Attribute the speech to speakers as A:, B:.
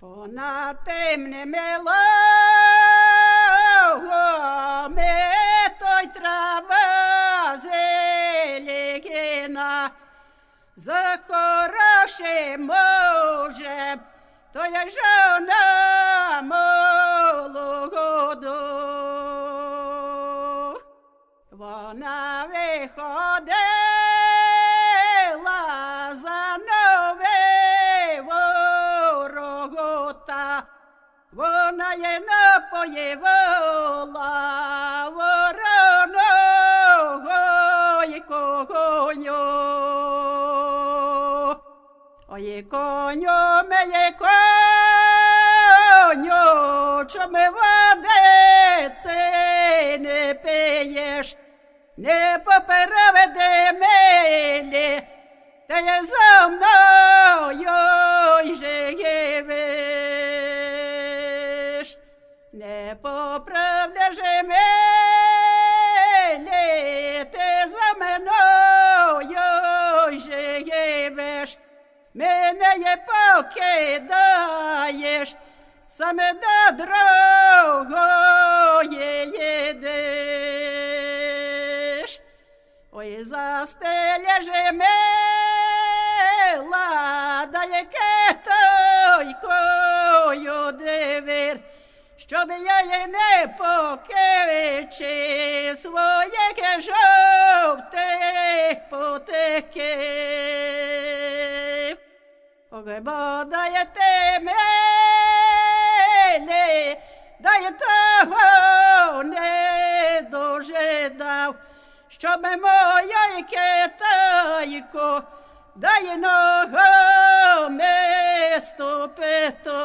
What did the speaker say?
A: Понад темними логами той трава зелегіна, за хорошим мужем, то є жона молоду. Вона виходила вона є напоївала вороного й коню. Ой, коню, моє коню, чому водиці не пиєш, не попереведи милі, та я за мною й живеш. Не поправдаш милі, ти за мною живеш. Мене є покидаєш, саме до другої їдеш. Ой, застеля же мила, да яке тойкою щоб я їй не покивичи своїх жовтих потеків. Ой, бо дає ти милі, дає того не дожидав, щоб моя китайко дає ногами ступито.